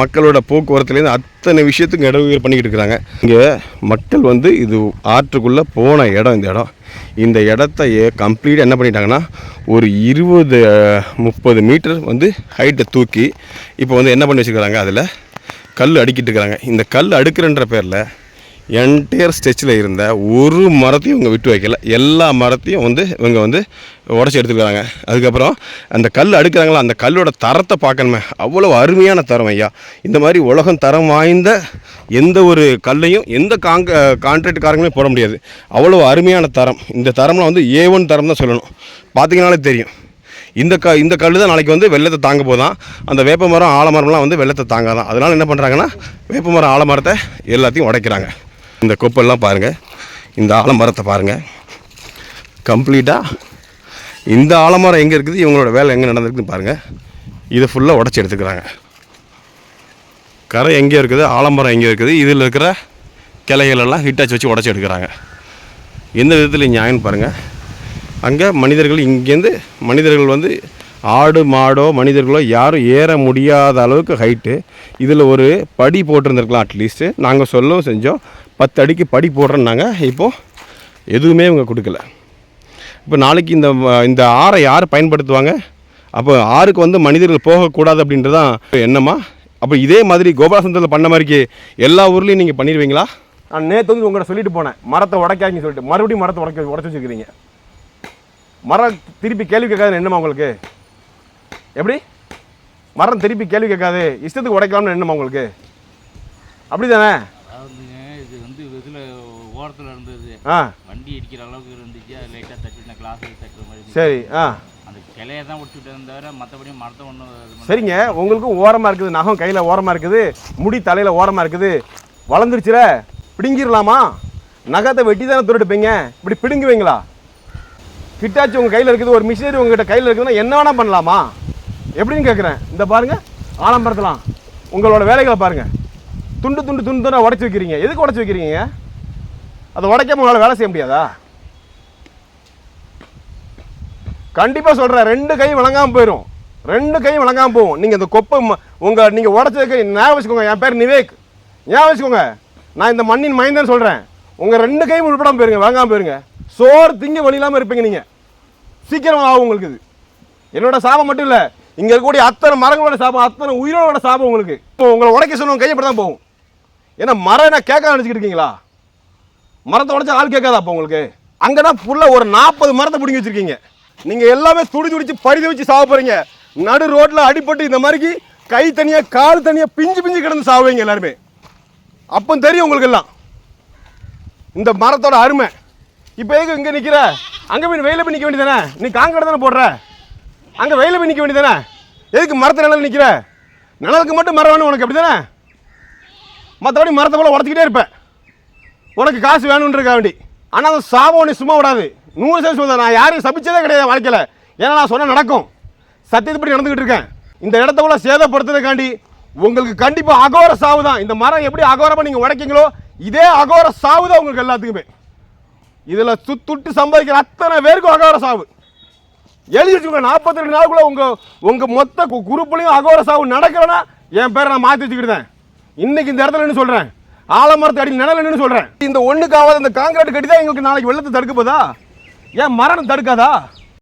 மக்களோட போக்குவரத்துலேருந்து அத்தனை விஷயத்துக்கும் இடஒதுக்கீடு பண்ணிக்கிட்டு இருக்கிறாங்க. இங்கே மக்கள் வந்து இது ஆற்றுக்குள்ளே போன இடம் இந்த இடம். இந்த இடத்த கம்ப்ளீட்டாக என்ன பண்ணிட்டாங்கன்னா ஒரு இருபது முப்பது மீட்டர் வந்து ஹைட்டை தூக்கி இப்போ வந்து என்ன பண்ணி வச்சுருக்கிறாங்க அதில் கல் அடுக்கிட்டு இருக்கிறாங்க. இந்த கல் அடுக்குறன்ற பேரில் என்டையர் ஸ்டெச்சில் இருந்த ஒரு மரத்தையும் இவங்க விட்டு வைக்கல. எல்லா மரத்தையும் வந்து இவங்க வந்து உடச்சி எடுத்துக்கிறாங்க அதுக்கப்புறம் அந்த கல் அடுக்கிறாங்களா அந்த கல்லோட தரத்தை பார்க்கணுமே. அவ்வளோ அருமையான தரம் ஐயா. இந்த மாதிரி உலகம் தரம் வாய்ந்த எந்த ஒரு கல்லையும் எந்த காங்க கான்ட்ராக்ட்காரங்களுமே போட முடியாது. அவ்வளோ அருமையான தரம். இந்த தரம்லாம் வந்து ஏ ஒன் தரம் தான் சொல்லணும். பார்த்தீங்கனாலே தெரியும். இந்த க இந்த கல் தான் நாளைக்கு வந்து வெள்ளத்தை தாங்க போதான். அந்த வேப்ப மரம் ஆலமரம்லாம் வந்து வெள்ளத்தை தாங்காதான். அதனால் என்ன பண்ணுறாங்கன்னா வேப்ப மரம் ஆலமரத்தை எல்லாத்தையும் உடைக்கிறாங்க. இந்த கொப்பெல்லாம் பாருங்கள் இந்த ஆலமரத்தை பாருங்கள் கம்ப்ளீட்டாக இந்த ஆலமரம் எங்கே இருக்குது? இவங்களோட வேலை எங்கே நடந்திருக்குன்னு பாருங்கள் இதை ஃபுல்லாக உடச்சி எடுத்துக்கிறாங்க. கரை எங்கே இருக்குது? ஆலமரம் எங்கே இருக்குது? இதில் இருக்கிற கிளைகளெல்லாம் ஹிட்டாச்சு வச்சு உடச்சி எடுக்கிறாங்க. எந்த விதத்தில் நியாயம்னு பாருங்கள் அங்கே மனிதர்கள் இங்கேருந்து மனிதர்கள் வந்து ஆடு மாடோ மனிதர்களோ யாரும் ஏற முடியாத அளவுக்கு ஹைட்டு இதில் ஒரு படி போட்டிருந்துருக்கலாம் அட்லீஸ்ட்டு நாங்கள் சொல்லவும் செஞ்சோம். பத்து அடிக்கு படி போடுறேன்னாங்க. இப்போது எதுவுமே இவங்க கொடுக்கல. இப்போ நாளைக்கு இந்த இந்த ஆறை யார் பயன்படுத்துவாங்க? அப்போ ஆறுக்கு வந்து மனிதர்கள் போகக்கூடாது அப்படின்றது தான் என்னம்மா அப்போ இதே மாதிரி கோபாலசந்தத்தில் பண்ண மாதிரிக்கு எல்லா ஊர்லேயும் நீங்கள் பண்ணிடுவீங்களா? நான் நேற்று வந்து உங்கள்கிட்ட சொல்லிட்டு போனேன். மரத்தை உடைக்காதீங்கன்னு சொல்லிட்டு. மறுபடியும் மரத்தை உடைக்க உடச்சி வச்சுருக்கிறீங்க. மரம் திருப்பி கேள்வி கேட்காதுன்னு என்னம்மா உங்களுக்கு? எப்படி? மரம் திருப்பி கேள்வி கேட்காது. இஷ்டத்துக்கு உடைக்கலாம்னு என்னம்மா உங்களுக்கு? அப்படி தானே அதாவதுங்க இது வந்து இதில் ஓரத்தில் இருந்தது. ஆ. வண்டி இடிக்கிற அளவுக்கு இருந்துச்சு. அது லைட்டாக தட்டின கிளாஸ் தட்டுற மாதிரி. சரி ஆ. அந்த கிளையை தான் விட்டுட்டு தவிர மற்றபடி மரத்தை ஒன்றும் சரிங்க. உங்களுக்கும் ஓரமாக இருக்குது. நகம் கையில் ஓரமாக இருக்குது. முடி தலையில் ஓரமாக இருக்குது. வளர்ந்துருச்சுல? பிடுங்கிடலாமா நகத்தை வெட்டி தானே துருட்டுப்பீங்க இப்படி பிடுங்குவீங்களா? கிட்டாச்சு உங்கள் கையில் இருக்குது. ஒரு மிஷினரி உங்ககிட்ட கையில் இருக்குதுன்னா என்ன வேணால் பண்ணலாமா? எப்படின்னு கேட்குறேன் இந்த பாருங்க. ஆலம்பரத்தலாம். உங்களோட வேலைகளை பாருங்க. துண்டு துண்டு துண்டு துண்டா உடச்சி வைக்கிறீங்க. எதுக்கு உடச்சி வைக்கிறீங்க? அதை உடைக்காம உங்களால் வேலை செய்ய முடியாதா? கண்டிப்பாக சொல்கிறேன் ரெண்டு கை வழங்காமல் போயிடும் ரெண்டு கை வழங்காமல் போகும். நீங்கள் இந்த கொப்பை ம- நீங்கள் உடச்சதுக்கு ஞாபகம் வச்சுக்கோங்க என் பேர் நிவேக். ஞாபகம் வச்சுக்கோங்க நான் இந்த மண்ணின் மைந்தன் சொல்கிறேன் உங்கள் ரெண்டு கையும் உள்படாமல் போயிருங்க வழங்காமல் போயிருங்க. சோறு திங்க வழி இல்லாமல் இருப்பீங்க நீங்கள் சீக்கிரம் ஆகும் உங்களுக்கு இது. என்னோட சாபம் மட்டும் இல்லை இங்கே இருக்கக்கூடிய அத்தனை மரங்களோட சாபம் அத்தனை உயிரோட சாபம் உங்களுக்கு. இப்போ உங்களை உடைக்க சொன்னவங்க கையப்பட தான் போகும். ஏன்னா மரம் என்ன கேட்க நினச்சிக்கிட்டு இருக்கீங்களா? மரத்தை உடச்சா ஆள் கேட்காதா அப்போ உங்களுக்கு? அங்கே தான் ஃபுல்லாக ஒரு நாற்பது மரத்தை பிடிங்கி வச்சிருக்கீங்க. நீங்கள் எல்லாமே துடி துடிச்சு பரிதி வச்சு சாவ போகிறீங்க நடு ரோட்டில் அடிபட்டு இந்த மாதிரிக்கு கை தனியாக கால் தனியாக பிஞ்சு பிஞ்சு கிடந்து சாவுவீங்க எல்லாருமே. அப்போ தெரியும் உங்களுக்கு எல்லாம் இந்த மரத்தோட அருமை. இப்போ எதுக்கு இங்கே நிற்கிற அங்கே போய் வெயில போய் நிற்க வேண்டியதானே நீ காங்கடை தானே போடுற? அங்கே வெயில போய் நிற்க வேண்டியதானே எதுக்கு மரத்தை நிழல் நிற்கிற நிழலுக்கு மட்டும் மரம் வேணும் உனக்கு அப்படி தானே மற்றபடி மரத்தை போல் உடச்சிக்கிட்டே இருப்பேன் உனக்கு காசு வேணுன்றதுக்காக வேண்டி ஆனால் அந்த சாபம் நீ சும்மா விடாது. நூறு சதவீதம் சொல்லுவேன் நான் யாரையும் சபிச்சதே கிடையாது வாழ்க்கையில். ஏன்னா நான் சொன்ன நடக்கும். சத்தியத்துப்படி நடந்துக்கிட்டு இருக்கேன். இந்த இடத்த உள்ள சேதப்படுத்துறதுக்காண்டி உங்களுக்கு கண்டிப்பாக அகோர சாவு தான் இந்த மரம் எப்படி அகோரமாக நீங்கள் உடைக்கீங்களோ இதே அகோர சாவு தான் உங்களுக்கு எல்லாத்துக்குமே. இதில் சுத்துட்டு சம்பாதிக்கிற அத்தனை பேருக்கும் அகோர சாவு. எழுதி வச்சுக்கோங்க நாற்பத்தி ரெண்டு நாளுக்குள்ள உங்கள் உங்கள் மொத்த கு- அகோர சாவு நடக்கிறேன்னா என் பேரை நான் மாற்றி வச்சுக்கிட்டேன் இன்னைக்கு இந்த இடத்துல நின்னு சொல்கிறேன் ஆலமரத்து அடி நிழல் சொல்கிறேன் இந்த ஒன்றுக்காவது இந்த காங்கிரீட் கட்டி தான் எங்களுக்கு நாளைக்கு வெள்ளத்தை தடுக்க போதா? ஏன் மரணம் தடுக்காதா?